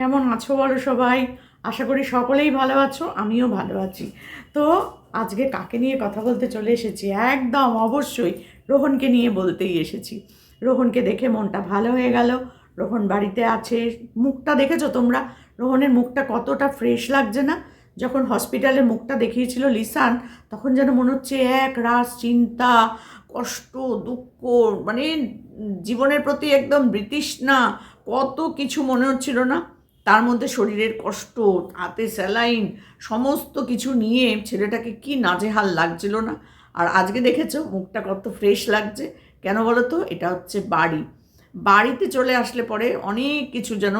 কেমন আছো বলো সবাই? আশা করি সকলেই ভালো আছো, আমিও ভালো আছি। তো আজকে কাকে নিয়ে কথা বলতে চলে এসেছি? একদম অবশ্যই রোহনকে নিয়ে বলতেই এসেছি। রোহনকে দেখে মনটা ভালো হয়ে গেল। রোহন বাড়িতে আছে। মুখটা দেখেছ তোমরা? রোহনের মুখটা কতটা ফ্রেশ লাগছে না? যখন হসপিটালে মুখটা দেখিয়েছিল লিসান, তখন যেন মনে হচ্ছে এক রাস চিন্তা, কষ্ট, দুঃখ মানে জীবনের প্রতি একদম বৃতৃষ্ণা, কত কিছু মনে হচ্ছিল না? তার মধ্যে শরীরের কষ্ট, হাতে স্যালাইন, সমস্ত কিছু নিয়ে ছেলেটাকে কি নাজেহাল লাগছিল না। আর আজকে দেখেছ, মুখটা কত ফ্রেশ লাগছে। কেন বলো তো এটা হচ্ছে বাড়ি। বাড়িতে চলে আসলে পরে অনেক কিছু যেন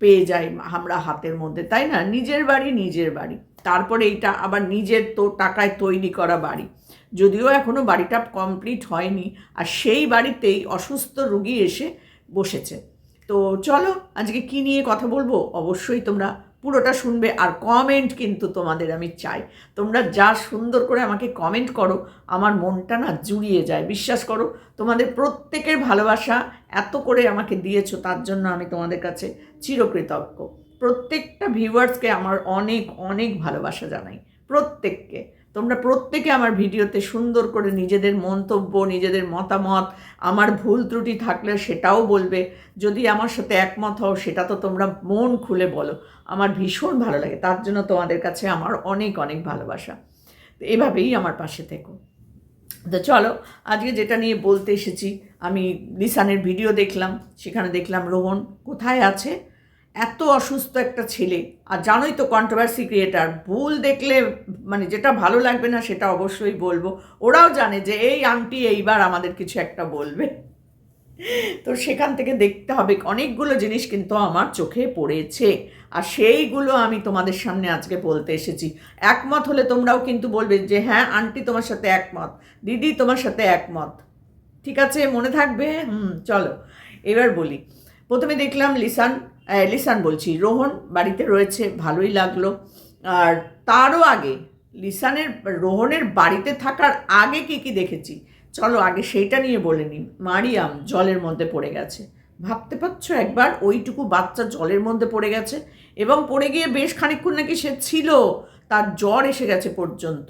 পেয়ে যাই আমরা হাতের মধ্যে, তাই না? নিজের বাড়ি নিজের বাড়ি। তারপরে এইটা আবার নিজের তো টাকায় তৈরি করা বাড়ি। যদিও এখনও বাড়িটা কমপ্লিট হয়নি, আর সেই বাড়িতেই অসুস্থ রুগী এসে বসেছে। তো চলো, আজকে কি নিয়ে কথা বলব? অবশ্যই তোমরা পুরোটা শুনবে আর কমেন্ট কিন্তু তোমাদের আমি চাই। তোমরা যা সুন্দর করে আমাকে কমেন্ট করো, আমার মনটা না জুড়িয়ে যায়। বিশ্বাস করো, তোমাদের প্রত্যেকের ভালোবাসা এত করে আমাকে দিয়েছ, তার জন্য আমি তোমাদের কাছে চিরকৃতজ্ঞ। প্রত্যেকটা ভিউয়ার্সকে আমার অনেক অনেক ভালোবাসা জানাই। প্রত্যেককে। তোমরা প্রত্যেকে আমার ভিডিওতে সুন্দর করে নিজেদের মন্তব্য, নিজেদের মতামত, আমার ভুল ত্রুটি থাকলে সেটাও বলবে। যদি আমার সাথে একমত হও, সেটা তো তোমরা মন খুলে বলো। আমার ভীষণ ভালো লাগে, তার জন্য তোমাদের কাছে আমার অনেক অনেক ভালোবাসা। তো এভাবেই আমার পাশে থেকো। তো চলো, আজকে যেটা নিয়ে বলতে এসেছি, আমি লিসানের ভিডিও দেখলাম, সেখানে দেখলাম রোহন কোথায় আছে? এত অসুস্থ একটা ছেলে। আর জানোই তো কন্ট্রোভার্সি ক্রিয়েটার ভুল দেখলে মানে যেটা ভালো লাগবে না সেটা অবশ্যই বলব। ওরাও জানে যে এই আন্টি এইবার আমাদের কিছু একটা বলবে। তো সেখান থেকে দেখতে হবে, অনেকগুলো জিনিস কিন্তু আমার চোখে পড়েছে। আর সেইগুলো আমি তোমাদের সামনে আজকে বলতে এসেছি। একমত হলে তোমরাও কিন্তু বলবে যে হ্যাঁ আন্টি তোমার সাথে একমত, দিদি তোমার সাথে একমত। ঠিক আছে, মনে থাকবে? হুম, চলো। এবার বলি প্রথমে দেখলাম লিসান লিসান বলছি, রোহন বাড়িতে রয়েছে, ভালোই লাগল। আর তারও আগে, লিসানের, রোহনের বাড়িতে থাকার আগে কি কি দেখেছি? চলো আগে সেইটা নিয়ে বলে নিই। মারিয়াম জলের মধ্যে পড়ে গেছে। ভাবতে পারছ একবার? ওইটুকু বাচ্চা জলের মধ্যে পড়ে গেছে এবং পড়ে গিয়ে বেশ খানিকক্ষণ নাকি সে ছিল, তার জ্বর এসে গেছে পর্যন্ত।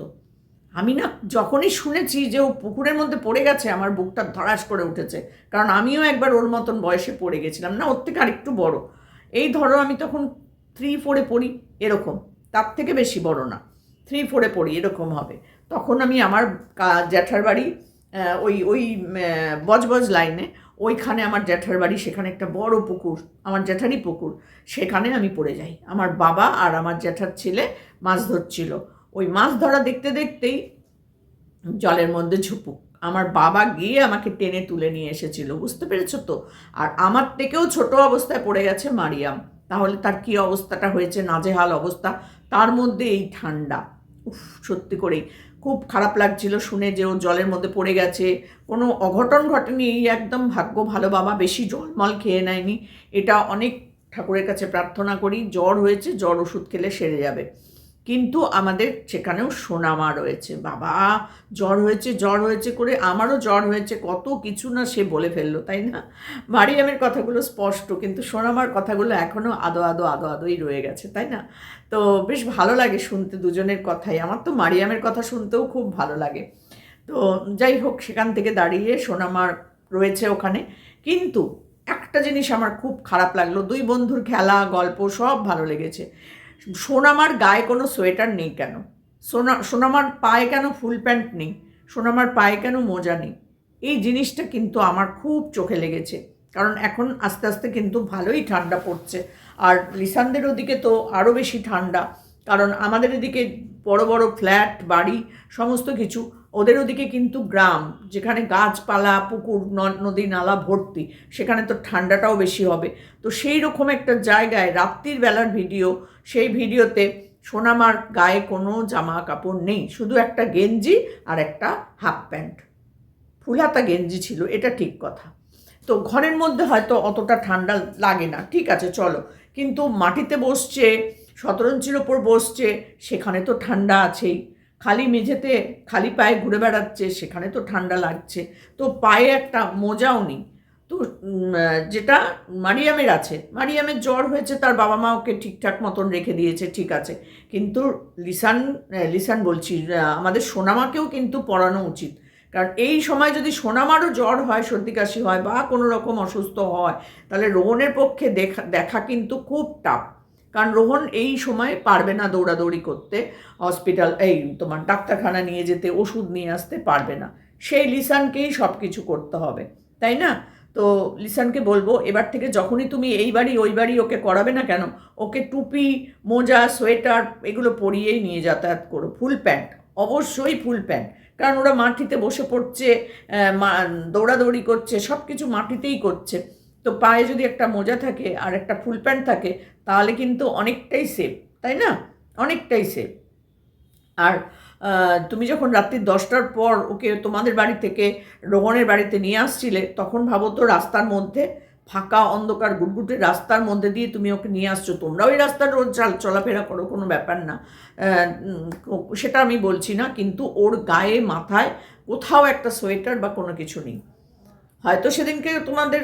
আমি না যখনই শুনেছি যে ও পুকুরের মধ্যে পড়ে গেছে, আমার বুকটা ধরাস করে উঠেছে। কারণ আমিও একবার ওর মতন বয়সে পড়ে গেছিলাম। না, ওর থেকে আরেকটু বড়। এই ধরো আমি তখন থ্রি ফোরে পড়ি, এরকম। তার থেকে বেশি বড় না। থ্রি ফোরে পড়ি, এরকম হবে। তখন আমি আমার জ্যাঠার বাড়ি ওই ওই বজবজ লাইনে, ওইখানে আমার জ্যাঠার বাড়ি, সেখানে একটা বড় পুকুর, আমার জ্যাঠারই পুকুর, সেখানে আমি পড়ে যাই। আমার বাবা আর আমার জ্যাঠার ছেলে মাছ ধরছিল। ওই মাছ ধরা দেখতে দেখতেই জলের মধ্যে ঝুপুক। আমার বাবা গিয়ে আমাকে টেনে তুলে নিয়ে এসেছিল, বুঝতে পেরেছ তো? আর আমার থেকেও ছোট অবস্থায় পড়ে গেছে মারিয়াম। তাহলে তার কি অবস্থাটা হয়েছে, নাজেহাল অবস্থা? তার মধ্যে এই ঠান্ডা। উফ, সত্যি করেই। খুব খারাপ লাগছিল শুনে যে ও জলের মধ্যে পড়ে গেছে। কোনো অঘটন ঘটেনি, এই একদম ভাগ্য ভালো বাবা, বেশি জলমল খেয়ে নেয়নি। এটা অনেক ঠাকুরের কাছে প্রার্থনা করি, জ্বর হয়েছে, জ্বর ওষুধ খেলে সেরে যাবে। কিন্তু আমাদের সেখানেও সোনামা রয়েছে। বাবা, জ্বর হয়েছে জ্বর হয়েছে করে আমারও জ্বর হয়েছে, কত কিছু না সে বলে ফেলল, তাই না? মারিয়ামের কথাগুলো স্পষ্ট, কিন্তু সোনামার কথাগুলো এখনও আদো আদো আদো আদোই রয়ে গেছে, তাই না? তো বেশ ভালো লাগে শুনতে দুজনের কথাই। আমার তো মারিয়ামের কথা শুনতেও খুব ভালো লাগে। তো যাই হোক, সেখান থেকে দাঁড়িয়ে সোনামার রয়েছে ওখানে। কিন্তু একটা জিনিস আমার খুব খারাপ লাগল, দুই বন্ধুর খেলা, গল্প সব ভালো লেগেছে। সোনামার গায়ে কোনো সোয়েটার নেই কেন? সোনা সোনামার পায়ে কেন ফুল প্যান্ট নেই? সোনামার পায়ে কেন মোজা নেই? এই জিনিসটা কিন্তু আমার খুব চোখে লেগেছে। কারণ এখন আস্তে আস্তে কিন্তু ভালোই ঠান্ডা পড়ছে। আর লিসানদের ওদিকে তো আরও বেশি ঠান্ডা। কারণ আমাদের এদিকে বড় বড় ফ্ল্যাট, বাড়ি, সমস্ত কিছু ওদের ওদিকে কিন্তু গ্রাম, যেখানে গাছপালা, পুকুর নদী, নালা ভর্তি, সেখানে তো ঠান্ডাটাও বেশি হবে। তো সেই রকম একটা জায়গায় রাত্রির বেলার ভিডিও, সেই ভিডিওতে সোনামার গায়ে কোনো জামা কাপড় নেই, শুধু একটা গেঞ্জি আর একটা হাফ প্যান্ট। ফুলহাতা গেঞ্জি ছিল, এটা ঠিক কথা। তো ঘরের মধ্যে হয়তো অতটা ঠান্ডা লাগে না, ঠিক আছে, চলো। কিন্তু মাটিতে বসছে শতরঞ্চির ওপর বসছে, সেখানে তো ঠান্ডা আছেই। খালি মেঝেতে খালি পায়ে ঘুরে বেড়াচ্ছে, সেখানে তো ঠান্ডা লাগছে। তো পায়ে একটা মোজাও নেই। তো যেটা মারিয়ামের আছে, মারিয়ামের জ্বর হয়েছে, তার বাবা মা ওকে ঠিকঠাক মতন রেখে দিয়েছে, ঠিক আছে। কিন্তু লিসান লিসান বলছি আমাদের সোনামাকেও কিন্তু পড়ানো উচিত। কারণ এই সময় যদি সোনামারও জ্বর হয়, সর্দি কাশি হয় বা কোনো রকম অসুস্থ হয়, তাহলে রোহনের পক্ষে দেখা দেখা কিন্তু খুব টাফ কারণ রোহন এই সময় পারবে না দৌড়াদৌড়ি করতে হসপিটাল এই তোমার ডাক্তারখানা নিয়ে যেতে, ওষুধ নিয়ে আসতে পারবে না। সেই লিসানকেই সব কিছু করতে হবে, তাই না? তো লিসানকে বলব, এবার থেকে যখনই তুমি এই বাড়ি, ওই বাড়ি ওকে করাবে না কেন, ওকে টুপি, মোজা, সোয়েটার এগুলো পরিয়েই নিয়ে যাতায়াত করো, ফুল প্যান্ট, অবশ্যই ফুল প্যান্ট। কারণ ওরা মাটিতে বসে পড়ছে দৌড়াদৌড়ি করছে সব কিছু মাটিতেই করছে। তো পায়ে যদি একটা মোজা থাকে আর একটা ফুল প্যান্ট থাকে, তাহলে কিন্তু অনেকটাই সেফ তাই না? অনেকটাই সেফ আর তুমি যখন রাত্রি দশটার পর ওকে তোমাদের বাড়ি থেকে রোহনের বাড়িতে নিয়ে আসছিলে, তখন ভাবো তো রাস্তার মধ্যে, ফাঁকা অন্ধকার গুটগুটে রাস্তার মধ্যে দিয়ে তুমি ওকে নিয়ে আসছো। তোমরা ওই রাস্তার রোজ চাল চলাফেরা করো, কোনো ব্যাপার না। সেটা আমি বলছি না, কিন্তু ওর গায়ে, মাথায় কোথাও একটা সোয়েটার বা কোনো কিছু নেই। হয়তো সেদিনকে তোমাদের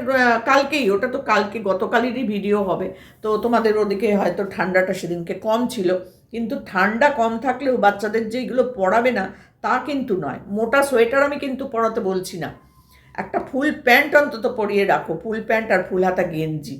কালকেই, ওটা তো কালকে, গতকালেরই ভিডিও হবে। তো তোমাদের ওদিকে হয়তো ঠান্ডাটা সেদিনকে কম ছিল। কিন্তু ঠান্ডা কম থাকলেও বাচ্চাদের যে এগুলো পরাবে না, তা কিন্তু নয়। মোটা সোয়েটার আমি কিন্তু পরাতে বলছি না। একটা ফুল প্যান্ট অন্তত পরিয়ে রাখো, ফুল প্যান্ট আর ফুল হাতা গেঞ্জি।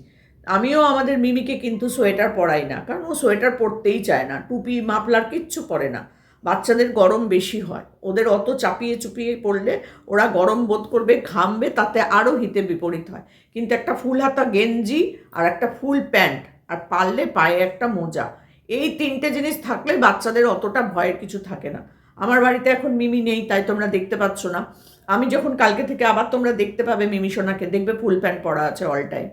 আমিও আমাদের মিমিকে কিন্তু সোয়েটার পরাই না, কারণ ও সোয়েটার পরতেই চায় না, টুপি, মাফলার কিচ্ছু পরে না। বাচ্চাদের গরম বেশি হয়। ওদের অত চাপিয়ে চুপিয়ে পড়লে ওরা গরম বোধ করবে, ঘামবে, তাতে আরও হিতে বিপরীত হয়। কিন্তু একটা ফুল হাতা গেঞ্জি আর একটা ফুল প্যান্ট আর পারলে পায়ে একটা মোজা, এই তিনটে জিনিস থাকলে বাচ্চাদের অতটা ভয়ের কিছু থাকে না। আমার বাড়িতে এখন মিমি নেই, তাই তোমরা দেখতে পাচ্ছ না। আমি যখন কালকে থেকে আবার তোমরা দেখতে পাবে মিমি সোনাকে, দেখবে ফুল প্যান্ট পরা আছে অল টাইম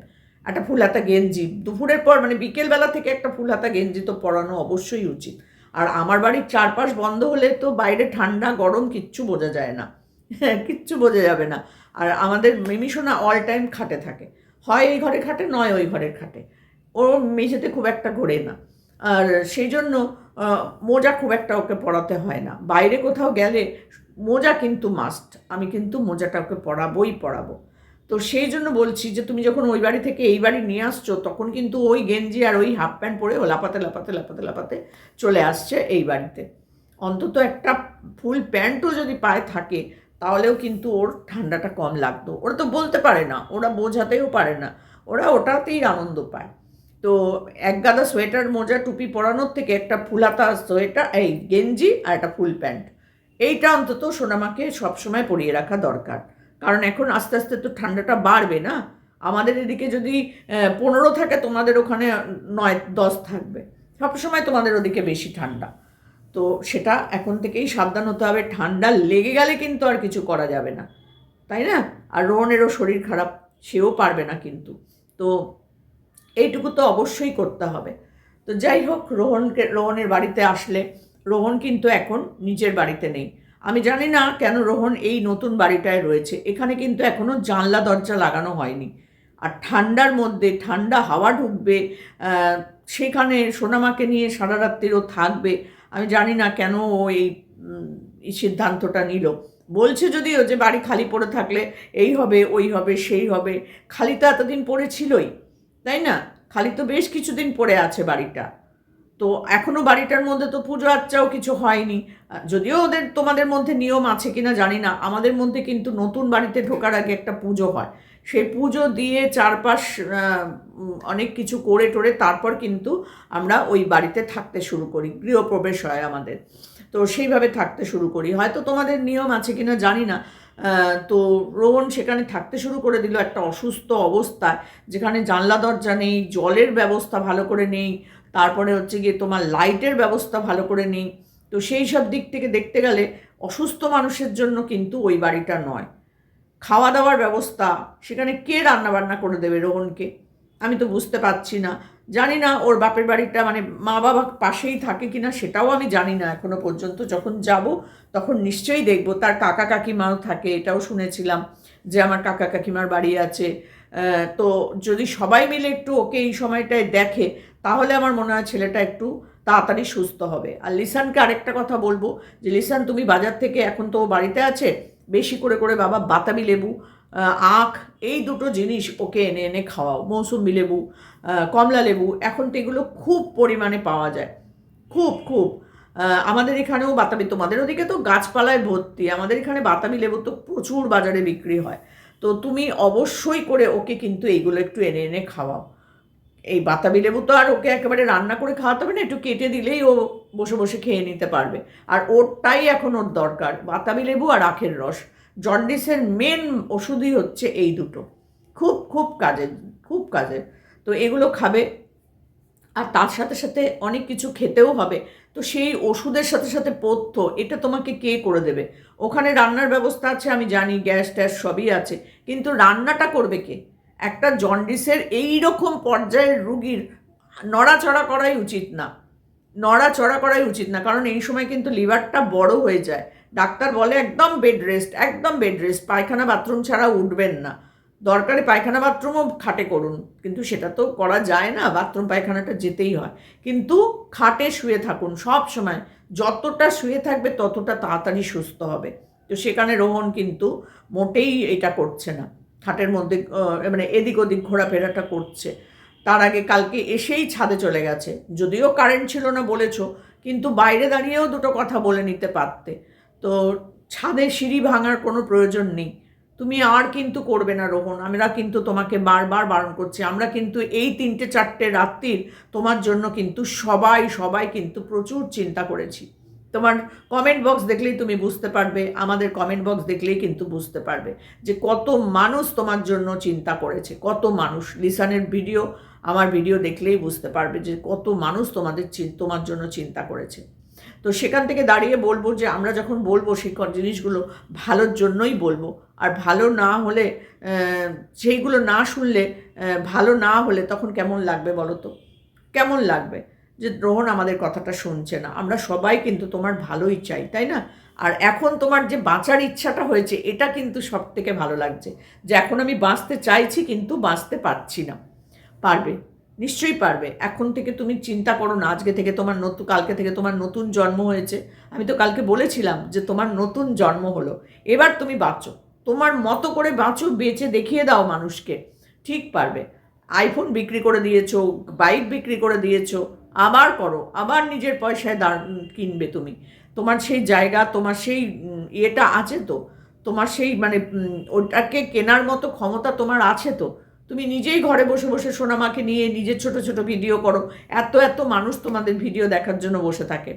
একটা ফুল হাতা গেঞ্জি। দুপুরের পর মানে বিকেলবেলা থেকে একটা ফুল হাতা গেঞ্জি তো পরানো অবশ্যই উচিত। আর আমার বাড়ির চারপাশ বন্ধ হলে তো বাইরে ঠান্ডা, গরম কিচ্ছু বোঝা যায় না। হ্যাঁ কিচ্ছু বোঝা যাবে না। আর আমাদের মিমিসোনা অল টাইম খাটে থাকে। হয় এই ঘরে খাটে, নয় ওই ঘরের খাটে। ও মেঝেতে খুব একটা ঘোরে না। আর সেই জন্য মোজা খুব একটা ওকে পড়াতে হয় না। বাইরে কোথাও গেলে, মোজা কিন্তু মাস্ট আমি কিন্তু মোজাটা ওকে পড়াবোই পরাবো। তো সেই জন্য বলছি যে তুমি যখন ওই বাড়ি থেকে এই বাড়ি নিয়ে আসছো, তখন কিন্তু ওই গেঞ্জি আর ওই হাফ প্যান্ট পরে লাপাতে লাপাতে লাপাতে লাপাতে চলে আসছে এই বাড়িতে। অন্তত একটা ফুল প্যান্টও যদি পায়ে থাকে, তাহলেও কিন্তু ওর ঠান্ডাটা কম লাগতো। ওরা তো বলতে পারে না, ওরা বোঝাতেও পারে না। ওরা ওটাতেই আনন্দ পায়। তো এক গাদা সোয়েটার, মোজা, টুপি পরানোর থেকে একটা ফুলাতা সোয়েটার, এই গেঞ্জি আর একটা ফুল প্যান্ট। এইটা অন্তত সোনামাকে সবসময় পরিয়ে রাখা দরকার। কারণ এখন আস্তে আস্তে তো ঠান্ডাটা বাড়বে না। আমাদের এদিকে যদি পনেরো থাকে, তোমাদের ওখানে নয়, দশ থাকবে। সবসময় তোমাদের ওদিকে বেশি ঠান্ডা। তো সেটা এখন থেকেই সাবধান হতে হবে। ঠান্ডা লেগে গেলে কিন্তু আর কিছু করা যাবে না। তাই না? আর রোহনেরও শরীর খারাপ, সেও পারবে না কিন্তু। তো এইটুকু তো অবশ্যই করতে হবে। তো যাই হোক, রোহনকে, রোহনের বাড়িতে আসলে, রোহন কিন্তু এখন নিজের বাড়িতে নেই। আমি জানি না কেন রোহন এই নতুন বাড়িটায় রয়েছে। এখানে কিন্তু এখনও জানলা, দরজা লাগানো হয়নি। আর ঠান্ডার মধ্যে ঠান্ডা হাওয়া ঢুকবে সেখানে সোনামাকে নিয়ে সারা রাত্রিরও থাকবে। আমি জানি না কেন ও এই সিদ্ধান্তটা নিল। বলছে যদিও যে বাড়ি খালি পড়ে থাকলে এই হবে, ওই হবে, সেই হবে। খালি তো এতদিন পড়েছিলই, তাই না? খালি তো বেশ কিছুদিন পড়ে আছে বাড়িটা। তো এখনও বাড়িটার মধ্যে তো পুজো আচ্চাও কিছু হয়নি। যদিও ওদের তোমাদের মধ্যে নিয়ম আছে কিনা জানি না। আমাদের মধ্যে কিন্তু নতুন বাড়িতে ঢোকার আগে একটা পুজো হয়। সেই পুজো দিয়ে চারপাশ অনেক কিছু করে টোরে তারপর কিন্তু আমরা ওই বাড়িতে থাকতে শুরু করি। গৃহপ্রবেশ হয় আমাদের। তো সেইভাবে থাকতে শুরু করি। হয়তো তোমাদের নিয়ম আছে কিনা জানি না। তো রোহন সেখানে থাকতে শুরু করে দিল একটা অসুস্থ অবস্থায়, যেখানে জানলা দরজা নেই, জলের ব্যবস্থা ভালো করে নেই তারপরে হচ্ছে গিয়ে তোমার লাইটের ব্যবস্থা ভালো করে নেই। তো সেই সব দিক থেকে দেখতে গেলে অসুস্থ মানুষের জন্য কিন্তু ওই বাড়িটা নয়। খাওয়া দাওয়ার ব্যবস্থা, সেখানে কে রান্নাবান্না করে দেবে রোহনকে? আমি তো বুঝতে পারছি না। জানি না ওর বাপের বাড়িটা মানে মা বাবা পাশেই থাকে কি না সেটাও আমি জানি না এখনও পর্যন্ত। যখন যাব তখন নিশ্চয়ই দেখব। তার কাকা কাকিমাও থাকে, এটাও শুনেছিলাম যে আমার কাকা কাকিমার বাড়ি আছে। তো যদি সবাই মিলে একটু ওকে এই সময়টায় দেখে তাহলে আমার মনে হয় ছেলেটা একটু তাড়াতাড়ি সুস্থ হবে। আর লিসানকে আরেকটা কথা বলব যে, লিসান তুমি বাজার থেকে এখন তো বাড়িতে আছে, বেশি করে করে বাবা বাতাবি লেবু আখ, এই দুটো জিনিস ওকে এনে এনে খাওয়াও। মৌসুম্বি লেবু কমলা লেবু, এখন তো এগুলো খুব পরিমাণে পাওয়া যায়। খুব খুব। আমাদের এখানেও বাতাবি, তোমাদের ওদিকে তো গাছপালায় ভর্তি, আমাদের এখানে বাতাবি লেবু তো প্রচুর বাজারে বিক্রি হয়। তো তুমি অবশ্যই করে ওকে কিন্তু এইগুলো একটু এনে এনে খাওয়াও। এই বাতাবি লেবু তো আর ওকে একেবারে রান্না করে খাওয়াতে হবে না, একটু কেটে দিলেই ও বসে বসে খেয়ে নিতে পারবে। আর ওরটাই এখন ওর দরকার, বাতাবি লেবু আর আখের রস। জন্ডিসের মেন ওষুধই হচ্ছে এই দুটো। খুব খুব কাজের খুব কাজের। তো এগুলো খাবে। আর তার সাথে সাথে অনেক কিছু খেতেও হবে। তো সেই ওষুধের সাথে সাথে পথ্য এটা তোমাকে কে করে দেবে? ওখানে রান্নার ব্যবস্থা আছে, আমি জানি, গ্যাস ট্যাস সবই আছে। কিন্তু রান্নাটা করবে কে? একটা জন্ডিসের এই রকম পর্যায়ের রুগীর নড়াচড়া করাই উচিত না। নড়াচড়া করাই উচিত না, কারণ এই সময় কিন্তু লিভারটা বড় হয়ে যায়। ডাক্তার বলে একদম বেড রেস্ট, একদম বেড রেস্ট, পায়খানা বাথরুম ছাড়া উঠবেন না। দরকারে পায়খানা বাথরুমও খাটে করুন, কিন্তু সেটা তো করা যায় না, বাথরুম পায়খানাটা যেতেই হয়। কিন্তু খাটে শুয়ে থাকুন, সব সময় যতটা শুয়ে থাকবে ততটা তাড়াতাড়ি সুস্থ হবে। তো সেখানে রোহন কিন্তু মোটেই এটা করছে না। খাটের মধ্যে মানে এদিক ওদিক ঘোরাফেরাটা করছে। তার আগে কালকে এসেই ছাদে চলে গেছে। যদিও কারেন্ট ছিল না বলেছ, কিন্তু বাইরে দাঁড়িয়েও দুটো কথা বলে নিতে পারতে। তো ছাদে সিঁড়ি ভাঙার কোনো প্রয়োজন নেই। তুমি আর কিন্তু করবে না রোহন, আমরা কিন্তু তোমাকে বারবার বারণ করছি। আমরা কিন্তু এই তিনটে চারটে রাত্রির তোমার জন্য কিন্তু সবাই সবাই কিন্তু প্রচুর চিন্তা করেছি। তোমার কমেন্ট বক্স দেখলেই তুমি বুঝতে পারবে, আমাদের কমেন্ট বক্স দেখলেই কিন্তু বুঝতে পারবে যে কত মানুষ তোমার জন্য চিন্তা করেছে, কত মানুষ। লিসানের ভিডিও আমার ভিডিও দেখলেই বুঝতে পারবে যে কত মানুষ তোমাদের তোমার জন্য চিন্তা করেছে। তো সেখান থেকে দাঁড়িয়ে বলব যে আমরা যখন বলব সেই জিনিসগুলো ভালোর জন্যই বলব। আর ভালো না হলে সেইগুলো না শুনলে ভালো না হলে তখন কেমন লাগবে বলো তো? কেমন লাগবে? যে রোহন আমাদের কথাটা শুনছে না। আমরা সবাই কিন্তু তোমার ভালোই চাই, তাই না? আর এখন তোমার যে বাঁচার ইচ্ছাটা হয়েছে, এটা কিন্তু সব থেকে ভালো লাগছে। যে এখন আমি বাঁচতে চাইছি কিন্তু বাঁচতে পারছি না। পারবে? নিশ্চয়ই পারবে। এখন থেকে তুমি চিন্তা করো না, আজকে থেকে তোমার নতুন কালকে থেকে তোমার নতুন জন্ম হয়েছে। আমি তো কালকে বলেছিলাম যে তোমার নতুন জন্ম হলো। এবার তুমি বাঁচো। তোমার মতো করে বাঁচো, বেঁচে দেখিয়ে দাও মানুষকে। ঠিক পারবে। আইফোন বিক্রি করে দিয়েছ বাইক বিক্রি করে দিয়েছ আবার করো আবার নিজের পয়সায় দাঁড় কিনবে তুমি। তোমার সেই জায়গা, তোমার সেই ইয়েটা আছে তো। তোমার সেই মানে ওটাকে কেনার মতো ক্ষমতা তোমার আছে তো। তুমি নিজেই ঘরে বসে বসে সোনামাকে নিয়ে নিজের ছোট ছোট ভিডিও করো। এত এত মানুষ তোমাদের ভিডিও দেখার জন্য বসে থাকে।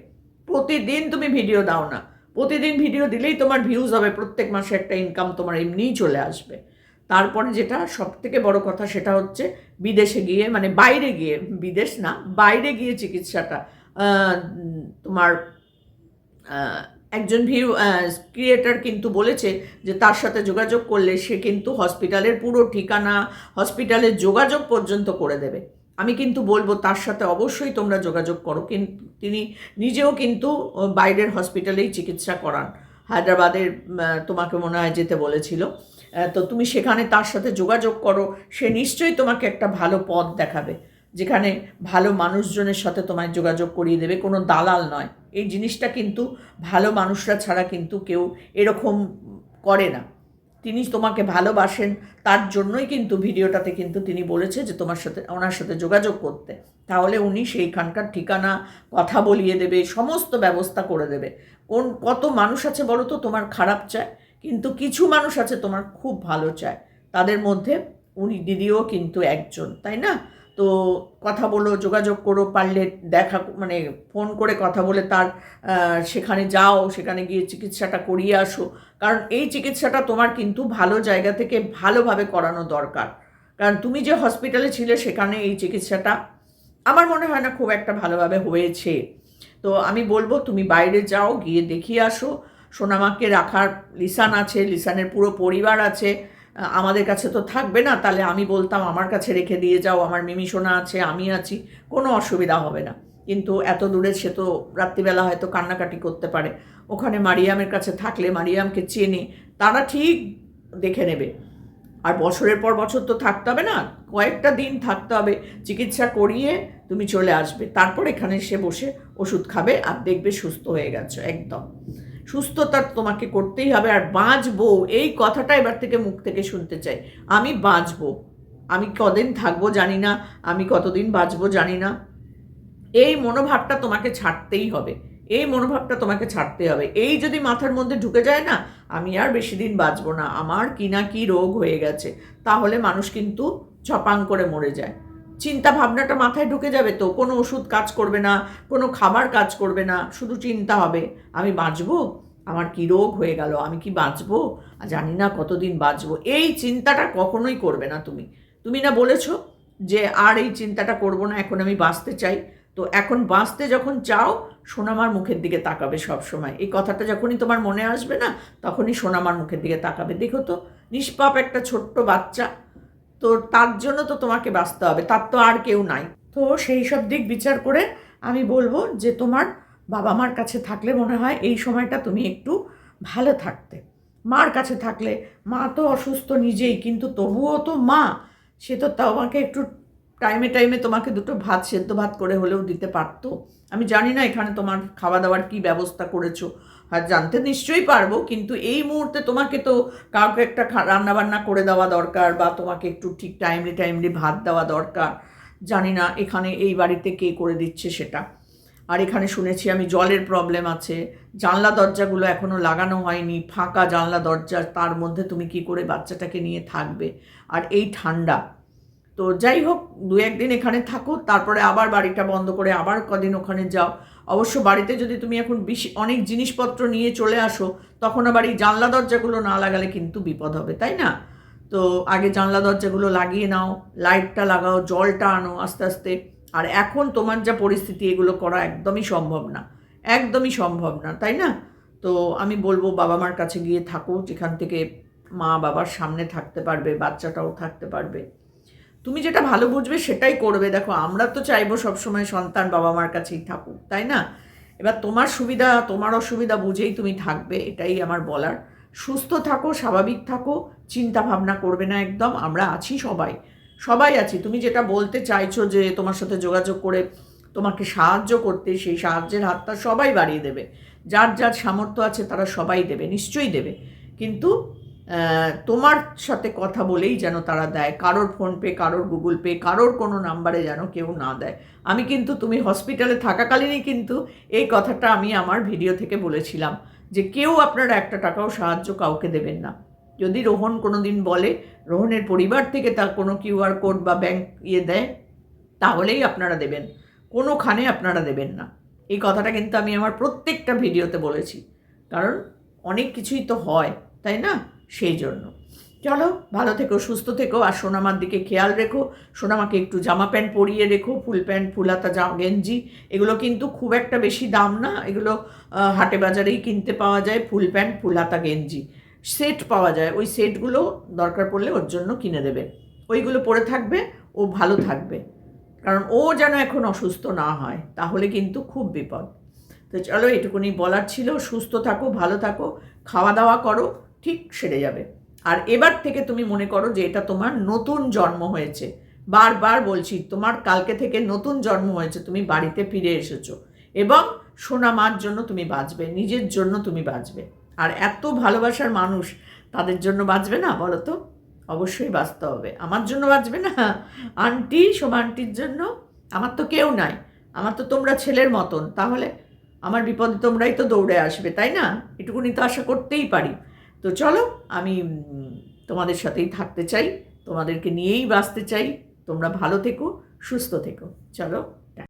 প্রতিদিন তুমি ভিডিও দাও না। প্রতিদিন ভিডিও দিলেই তোমার ভিউজ হবে। প্রত্যেক মাসে একটা ইনকাম তোমার এমনিই চলে আসবে। তারপরে যেটা সব থেকে বড় কথা সেটা হচ্ছে বিদেশে গিয়ে মানে বাইরে গিয়ে, বিদেশ না, বাইরে গিয়ে চিকিৎসাটা তোমার একজন ভিউ ক্রিয়েটার কিন্তু বলেছে যে তার সাথে যোগাযোগ করলে সে কিন্তু হসপিটালের পুরো ঠিকানা, হসপিটালের যোগাযোগ পর্যন্ত করে দেবে। আমি কিন্তু বলব তার সাথে অবশ্যই তোমরা যোগাযোগ করো। কিন্তু তিনি নিজেও কিন্তু বাইরের হসপিটালেই চিকিৎসা করান। হায়দ্রাবাদের তোমাকে মনে হয় যেতে বলেছিল। তো তুমি সেখানে তার সাথে যোগাযোগ করো, সে নিশ্চয়ই তোমাকে একটা ভালো পথ দেখাবে, যেখানে ভালো মানুষজনের সাথে তোমায় যোগাযোগ করিয়ে দেবে। কোনো দালাল নয়। এই জিনিসটা কিন্তু ভালো মানুষরা ছাড়া কিন্তু কেউ এরকম করে না। তিনি তোমাকে ভালোবাসেন, তার জন্যই কিন্তু ভিডিওটাতে কিন্তু তিনি বলেছে যে তোমার সাথে, ওনার সাথে যোগাযোগ করতে। তাহলে উনি সেইখানকার ঠিকানা, কথা বলিয়ে দেবে, সমস্ত ব্যবস্থা করে দেবে। কোন, কত মানুষ আছে বলো তো তোমার খারাপ চায়? কিন্তু কিছু মানুষ আছে তোমার খুব ভালো চায়। তাদের মধ্যে উনি দিদিও কিন্তু একজন, তাই না? তো কথা বলো, যোগাযোগ করো, পারলে দেখা মানে ফোন করে কথা বলে তার সেখানে যাও, সেখানে গিয়ে চিকিৎসাটা করিয়ে আসো। কারণ এই চিকিৎসাটা তোমার কিন্তু ভালো জায়গা থেকে ভালোভাবে করানো দরকার। কারণ তুমি যে হসপিটালে ছিলে সেখানে এই চিকিৎসাটা আমার মনে হয় না খুব একটা ভালোভাবে হয়েছে। তো আমি বলব, তুমি বাইরে যাও, গিয়ে দেখিয়ে আসো। সোনামাকে রাখার লিসান আছে, লিসানের পুরো পরিবার আছে আমাদের কাছে তো থাকবে না, তাহলে আমি বলতাম আমার কাছে রেখে দিয়ে যাও, আমার মিমি সোনা আছে, আমি আছি, কোনো অসুবিধা হবে না। কিন্তু এত দূরে সে তো রাত্রিবেলা হয়তো কান্নাকাটি করতে পারে। ওখানে মারিয়ামের কাছে থাকলে মারিয়ামকে চেনে, তারা ঠিক দেখে নেবে। আর বছরের পর বছর তো থাকতে হবে না, কয়েকটা দিন থাকতে হবে, চিকিৎসা করিয়ে তুমি চলে আসবে, তারপর এখানে এসে বসে ওষুধ খাবে আর দেখবে সুস্থ হয়ে গেছো, একদম। সুস্থতা তোমাকে করতেই হবে আর বাঁচবো, এই কথাটা এবার থেকে মুখ থেকে শুনতে চাই, আমি বাঁচবো, আমি কদিন থাকব জানি না, আমি কতদিন বাঁচবো জানি না, এই মনোভাবটা তোমাকে ছাড়তেই হবে। এই মনোভাবটা তোমাকে ছাড়তে হবে। এই যদি মাথার মধ্যে ঢুকে যায় না, আমি আর বেশি দিন বাঁচবো না। আমার কি না কি রোগ হয়ে গেছে। তাহলে মানুষ কিন্তু চপাং করে মরে যায়। চিন্তা ভাবনাটা মাথায় ঢুকে যাবে তো। কোনো ওষুধ কাজ করবে না, কোনো খাবার কাজ করবে না। শুধু চিন্তা হবে, আমি বাঁচবো? আমার কি রোগ হয়ে গেল? আমি কি বাঁচবো? জানি না কতদিন বাঁচবো। এই চিন্তাটা কখনোই করবে না তুমি। তুমি না বলেছ যে আর এই চিন্তাটা করব না, এখন আমি বাঁচতে চাই। তো এখন বাঁচতে যখন চাও, সোনামার মুখের দিকে তাকাবে সব সময় এই কথাটা যখনই তোমার মনে আসবে না, তখনই সোনামার মুখের দিকে তাকাবে। দেখো তো, নিষ্পাপ একটা ছোট্ট বাচ্চা, তো তার জন্য তো তোমাকে বাঁচতে হবে, তার তো আর কেউ নাই। তো সেই সব দিক বিচার করে আমি বলব যে তোমার বাবা মার কাছে থাকলে মনে হয় এই সময়টা তুমি একটু ভালো থাকতে। মার কাছে থাকলে, মা তো অসুস্থ নিজেই, কিন্তু তবুও তো মা, সে তো তোমাকে একটু টাইমে টাইমে তোমাকে দুটো ভাত, সেদ্ধ ভাত করে হলেও দিতে পারতো। আমি জানি না এখানে তোমার খাওয়া দাওয়ার কি ব্যবস্থা করেছ। আর জানতে নিশ্চয়ই পারব, কিন্তু এই মুহূর্তে তোমাকে তো কাউকে একটা রান্না বান্না করে দেওয়া দরকার বা তোমাকে একটু ঠিক টাইমলি টাইমলি ভাত দেওয়া দরকার। জানি না এখানে এই বাড়িতে কে করে দিচ্ছে সেটা। আর এখানে শুনেছি আমি জলের প্রবলেম আছে। জানলা দরজাগুলো এখনও লাগানো হয়নি, ফাঁকা জানলা দরজা, তার মধ্যে তুমি কি করে বাচ্চাটাকে নিয়ে থাকবে? আর এই ঠান্ডা তো যাই হোক দু একদিন এখানে থাকো, তারপরে আবার বাড়িটা বন্ধ করে আবার কদিন ওখানে যাও। অবশ্য বাড়িতে যদি তুমি এখন বেশি, অনেক জিনিসপত্র নিয়ে চলে আসো, তখন আবার এই জানলা দরজাগুলো না লাগালে কিন্তু বিপদ হবে, তাই না? তো আগে জানলা দরজাগুলো লাগিয়ে নাও, লাইটটা লাগাও, জলটা আনো আস্তে আস্তে। আর এখন তোমার যা পরিস্থিতি, এগুলো করা একদমই সম্ভব না, একদমই সম্ভব না, তাই না? তো আমি বলব বাবা মার কাছে গিয়ে থাকো, যেখান থেকে মা বাবার সামনে থাকতে পারবে, বাচ্চাটাও থাকতে পারবে। তুমি যেটা ভালো বুঝবে সেটাই করবে। দেখো, আমরা তো চাইব সবসময় সন্তান বাবা মার কাছেই থাকুক, তাই না? এবার তোমার সুবিধা, তোমার অসুবিধা বুঝেই তুমি থাকবে, এটাই আমার বলার। সুস্থ থাকো, স্বাভাবিক থাকো চিন্তা ভাবনা করবে না একদম, আমরা আছি সবাই। সবাই আছি। তুমি যেটা বলতে চাইছো যে তোমার সাথে যোগাযোগ করে তোমাকে সাহায্য করতে, সেই সাহায্যের হাতটা সবাই বাড়িয়ে দেবে। যার যার সামর্থ্য আছে তারা সবাই দেবে, নিশ্চয়ই দেবে। কিন্তু তোমার সাথে কথা বলেই যেন তারা দেয়। কারোর ফোনপে কারোর গুগল পে কারোর কোনো নাম্বারে যেন কেউ না দেয়। আমি কিন্তু, তুমি হসপিটালে থাকাকালীনই কিন্তু এই কথাটা আমি আমার ভিডিও থেকে বলেছিলাম যে কেউ আপনারা একটা টাকাও সাহায্য কাউকে দেবেন না। যদি রোহন কোনো দিন বলে, রোহনের পরিবার থেকে তার কোনো কিউআর কোড বা ব্যাংক ইয়ে দেয়, তাহলেই আপনারা দেবেন। কোনোখানে আপনারা দেবেন না। এই কথাটা কিন্তু আমি আমার প্রত্যেকটা ভিডিওতে বলেছি। কারণ অনেক কিছুই তো হয়, তাই না? সেই জন্য। চলো, ভালো থেকো, সুস্থ থেকো, আর সোনামার দিকে খেয়াল রেখো। সোনামাকে একটু জামা প্যান্ট পরিয়ে রেখো, ফুল প্যান্ট, ফুলাতা জামা গেঞ্জি, এগুলো কিন্তু খুব একটা বেশি দাম না। এগুলো হাটে বাজারেই কিনতে পাওয়া যায় ফুল প্যান্ট, ফুলাতা গেঞ্জি। সেট পাওয়া যায়, ওই সেটগুলো দরকার পড়লে ওর জন্য কিনে দেবে। ওইগুলো পরে থাকবে, ও ভালো থাকবে। কারণ ও যেন এখন অসুস্থ না হয়, তাহলে কিন্তু খুব বিপদ। তো চলো, এটুকুনি বলার ছিল। সুস্থ থাকো, ভালো থাকো, খাওয়া দাওয়া করো। ঠিক সেরে যাবে। আর এবার থেকে তুমি মনে করো যে এটা তোমার নতুন জন্ম হয়েছে। বারবার বলছি, তোমার কালকে থেকে নতুন জন্ম হয়েছে, তুমি বাড়িতে ফিরে এসেছ। এবং সোনা মার জন্য তুমি বাঁচবে, নিজের জন্য তুমি বাঁচবে। আর এত ভালোবাসার মানুষ তাদের জন্য বাঁচবে না বলো তো? অবশ্যই বাঁচতে হবে। আমার জন্য বাঁচবে না? আন্টি সোমা আন্টির জন্য? আমার তো কেউ নাই। আমার তো তোমরা ছেলের মতন। তাহলে আমার বিপদে তোমরাই তো দৌড়ে আসবে, তাই না? এটুকুনি তো আশা করতেই পারি। তো চলো, আমি তোমাদের সাথেই থাকতে চাই, তোমাদেরকে নিয়েই বাঁচতে চাই। তোমরা ভালো থেকো, সুস্থ থেকো। চলো।